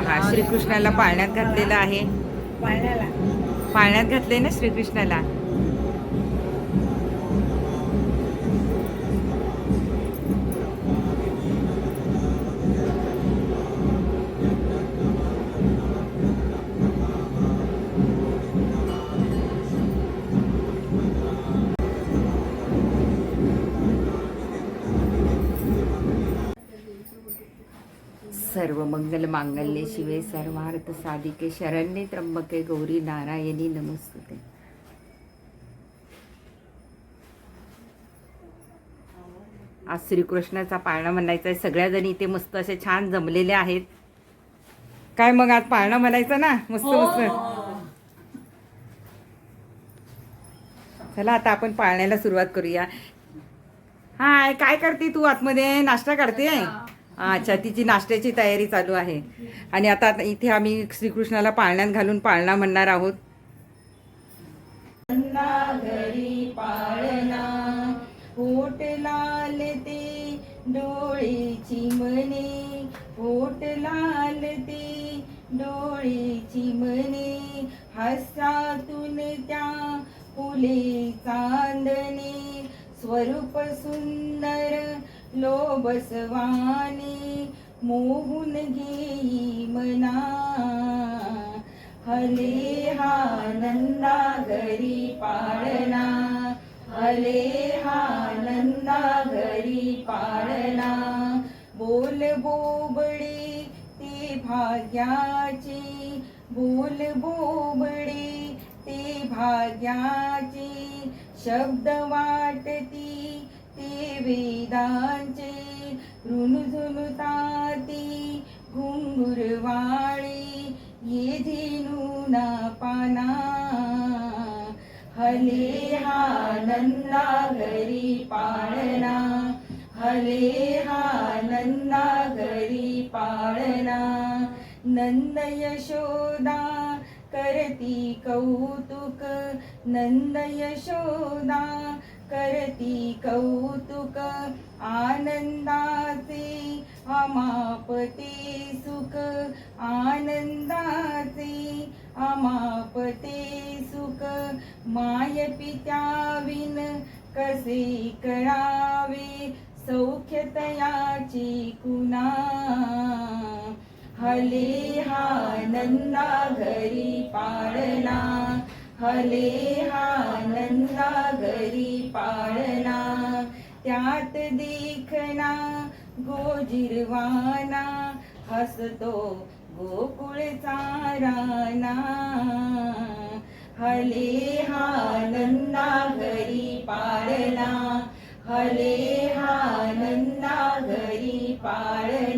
हा श्रीकृष्णाला पाळण्यात घातलेला आहे. पाळण्याला. पाळण्यात घातले ना श्रीकृष्णाला? सर्व मंगल मांगल्ये शिवे सर्वार्थ साधिके शरण्ये त्र्यंबके गौरी नारायणी नमस्तुते आज श्रीकृष्णाचा पाळणा म्हणायचा आहे सगळ्या जणी इथे मस्त असे छान जमलेले आहेत. काय मग आज पाळणा म्हणायचा ना? मस्त मस्त. चला आता आपण पाळण्याला सुरुवात करूया. हाय काय करते तू आतमध्ये? नाश्ता करते अच्छा तिची नाश्त्याची तयारी चालू आहे. आणि आता इथे आम्ही श्रीकृष्णाला पाळण्यात घालून पाळणा म्हणणार आहोत. घरी पाळणा. पोट लाल ते डोळेची मने. पोट लाल ते डोळेची मने. हसातून त्या फुले चांदणे. स्वरूप सुंदर लोबसवाने मोहून घेई मना. हले हा नंदा घरी पाळणा हले हा नंदा घरी पाळणा बोल बोबडे ते भाग्याचे. बोल बोबडे ते भाग्याचे. शब्द वाटती ते वेदांचे ऋणझुनुताती घुंगुरवाळी ये धेनुना पाना हले हा नंदा घरी पाळणा हले हा नंदा घरी पाळणा. नंद यशोदा करती कौतुक नंद यशोदा करती कौतुक आनंदाचे अमापते सुख आनंदाचे अमापते सुख माय पित्याविन कसे करावे सौख्यतयाची कुणा? हले हा नंदा घरी पाळणा हले हा नंदा घरी पाळणा त्यात देखना गोजिरवाना हसतो गोकुळ चाराना हले हा नंदा घरी पाळणा हले हा नंदा घरी पाळणा